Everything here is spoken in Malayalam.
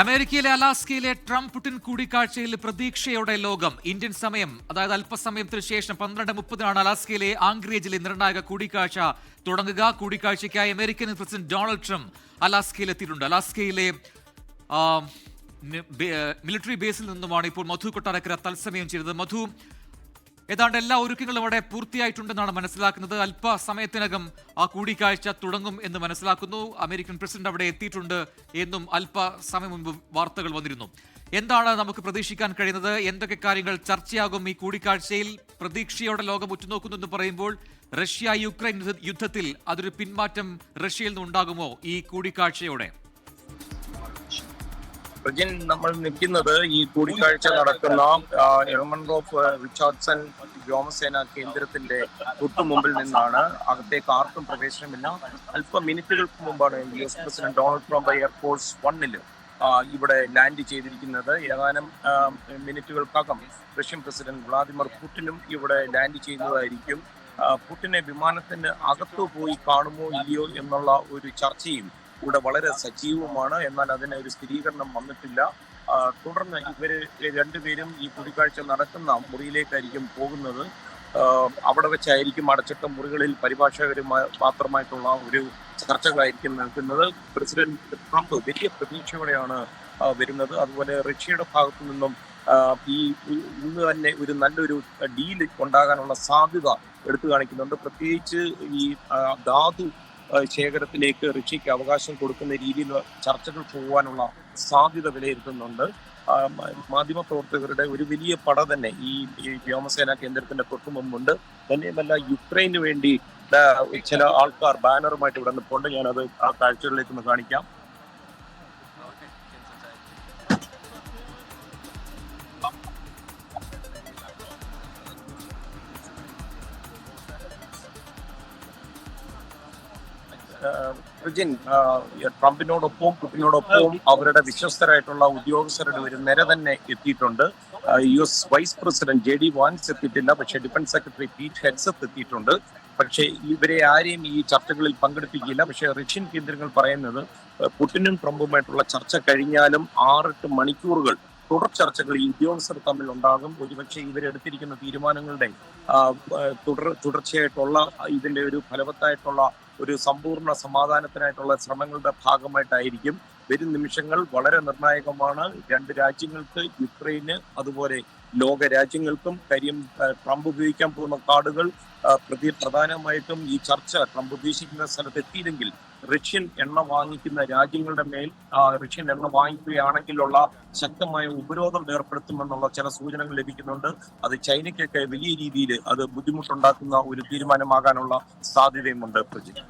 അമേരിക്കയിലെ അലാസ്കയിലെ ട്രംപ് പുടിൻ കൂടിക്കാഴ്ചയിൽ പ്രതീക്ഷയോടെ ലോകം. ഇന്ത്യൻ സമയം അതായത് അല്പസമയത്തിന് ശേഷം പന്ത്രണ്ട് മുപ്പതിനാണ് അലാസ്കയിലെ ആംഗ്രേജിലെ നിർണായക കൂടിക്കാഴ്ച തുടങ്ങുക. കൂടിക്കാഴ്ചയ്ക്കായി അമേരിക്കൻ പ്രസിഡന്റ് ഡൊണാൾഡ് ട്രംപ് അലാസ്കയിൽ എത്തിയിട്ടുണ്ട് അലാസ്കയിലെ മിലിറ്ററി ബേസിൽ നിന്നുമാണ് ഇപ്പോൾ മധു കൊട്ടാരക്കര തത്സമയം ചെയ്തത്. മധു ഏതാണ്ട് എല്ലാ ഒരുക്കങ്ങളും അവിടെ പൂർത്തിയായിട്ടുണ്ടെന്നാണ് മനസ്സിലാക്കുന്നത്. അല്പസമയത്തിനകം ആ കൂടിക്കാഴ്ച തുടങ്ങും എന്ന് മനസ്സിലാക്കുന്നു. അമേരിക്കൻ പ്രസിഡന്റ് അവിടെ എത്തിയിട്ടുണ്ട് എന്നും അല്പസമയം മുമ്പ് വാർത്തകൾ വന്നിരുന്നു. എന്താണ് നമുക്ക് പ്രതീക്ഷിക്കാൻ കഴിയുന്നത്? എന്തൊക്കെ കാര്യങ്ങൾ ചർച്ചയാകും ഈ കൂടിക്കാഴ്ചയിൽ? പ്രതീക്ഷയോടെ ലോകം ഉറ്റുനോക്കുന്നു എന്ന് പറയുമ്പോൾ റഷ്യ യുക്രൈൻ യുദ്ധത്തിൽ അതൊരു പിന്മാറ്റം റഷ്യയിൽ നിന്നുണ്ടാകുമോ ഈ കൂടിക്കാഴ്ചയോടെ? പ്രജിൻ നമ്മൾ നിൽക്കുന്നത് ഈ കൂടിക്കാഴ്ച നടക്കുന്ന എർമൺ റോഫ് റിച്ചാർഡ്സൺ വ്യോമസേന കേന്ദ്രത്തിന്റെ തൊട്ടു മുമ്പിൽ നിന്നാണ്. അകത്തേക്ക് ആർക്കും പ്രവേശനമില്ല. അല്പ മിനിറ്റുകൾക്ക് മുമ്പാണ് U S president Donald Trump Air Force വണ്ണിൽ ഇവിടെ ലാൻഡ് ചെയ്തിരിക്കുന്നത്. ഏതാനും മിനിറ്റുകൾക്കകം റഷ്യൻ പ്രസിഡന്റ് വ്ളാദിമിർ പുടിനും ഇവിടെ ലാൻഡ് ചെയ്യുന്നതായിരിക്കും. പുടിനെ വിമാനത്തിന് അകത്തു പോയി കാണുമോ ഇല്ലയോ എന്നുള്ള ഒരു ചർച്ചയും ഇവിടെ വളരെ സജീവമാണ്. എന്നാൽ അതിന് ഒരു സ്ഥിരീകരണം വന്നിട്ടില്ല. തുടർന്ന് ഇവർ രണ്ടുപേരും ഈ കൂടിക്കാഴ്ച നടക്കുന്ന മുറിയിലേക്കായിരിക്കും പോകുന്നത്. അവിടെ വെച്ചായിരിക്കും അടച്ചിട്ട മുറികളിൽ പരിഭാഷകരുമായി മാത്രമായിട്ടുള്ള ഒരു ചർച്ചകളായിരിക്കും നടക്കുന്നത്. പ്രസിഡന്റ് ട്രംപ് വലിയ പ്രതീക്ഷയോടെയാണ് വരുന്നത്. അതുപോലെ റഷ്യയുടെ ഭാഗത്തു നിന്നും ഈ ഇന്ന് തന്നെ ഒരു നല്ലൊരു ഡീൽ ഉണ്ടാകാനുള്ള സാധ്യത എടുത്തു കാണിക്കുന്നുണ്ട്. പ്രത്യേകിച്ച് ഈ ധാതു ശേഖരത്തിലേക്ക് റിഷിക്ക് അവകാശം കൊടുക്കുന്ന രീതിയിൽ ചർച്ചകൾ പോകാനുള്ള സാധ്യത വിലയിരുത്തുന്നുണ്ട്. മാധ്യമപ്രവർത്തകരുടെ ഒരു വലിയ പട തന്നെ ഈ ഈ വ്യോമസേന കേന്ദ്രത്തിന്റെ തൊട്ടു മുമ്പുണ്ട്. തന്നെയുമല്ല യുക്രൈന് വേണ്ടി ചില ആൾക്കാർ ബാനറുമായിട്ട് ഇവിടെ നിൽപ്പുണ്ട്. ഞാനത് ആ കാഴ്ചകളിലേക്ക് ഒന്ന് കാണിക്കാം. ട്രംപിനോടൊപ്പം പുടിനോടൊപ്പം അവരുടെ വിശ്വസ്തരായിട്ടുള്ള ഉദ്യോഗസ്ഥരുടെ ഒരു നിര തന്നെ എത്തിയിട്ടുണ്ട്. U S vice president J D Vance എത്തിയിട്ടില്ല പക്ഷേ ഡിഫൻസ് സെക്രട്ടറി പീറ്റ് ഹെഡ്സത്ത് എത്തിയിട്ടുണ്ട്. പക്ഷേ ഇവരെ ആരെയും ഈ ചർച്ചകളിൽ പങ്കെടുപ്പിക്കില്ല. പക്ഷേ റഷ്യൻ കേന്ദ്രങ്ങൾ പറയുന്നത് പുടിനും ട്രംപുമായിട്ടുള്ള ചർച്ച കഴിഞ്ഞാലും ആറെട്ട് മണിക്കൂറുകൾ തുടർ ചർച്ചകൾ ഈ ഉദ്യോഗസ്ഥർ തമ്മിൽ ഉണ്ടാകും. ഒരുപക്ഷെ ഇവരെടുത്തിരിക്കുന്ന തീരുമാനങ്ങളുടെ തുടർ തുടർച്ചയായിട്ടുള്ള ഇതിന്റെ ഒരു ഫലവത്തായിട്ടുള്ള ഒരു സമ്പൂർണ സമാധാനത്തിനായിട്ടുള്ള ശ്രമങ്ങളുടെ ഭാഗമായിട്ടായിരിക്കും വരും നിമിഷങ്ങൾ വളരെ നിർണായകമാണ്. രണ്ട് രാജ്യങ്ങൾക്ക് യുക്രൈന് അതുപോലെ ലോക രാജ്യങ്ങൾക്കും കാര്യം ട്രംപ് ഉപയോഗിക്കാൻ പോകുന്ന കാർഡുകൾ പ്രതി പ്രധാനമായിട്ടും ഈ ചർച്ച ട്രംപ് ഉദ്ദേശിക്കുന്ന സ്ഥലത്ത് എത്തിയില്ലെങ്കിൽ റഷ്യൻ എണ്ണ വാങ്ങിക്കുന്ന രാജ്യങ്ങളുടെ മേൽ റഷ്യൻ എണ്ണ വാങ്ങിക്കുകയാണെങ്കിലുള്ള ശക്തമായ ഉപരോധം ഏർപ്പെടുത്തുമെന്നുള്ള ചില സൂചനകൾ ലഭിക്കുന്നുണ്ട്. അത് ചൈനയ്ക്കൊക്കെ വലിയ രീതിയിൽ അത് ബുദ്ധിമുട്ടുണ്ടാക്കുന്ന ഒരു തീരുമാനമാകാനുള്ള സാധ്യതയുമുണ്ട് പ്രജിത്.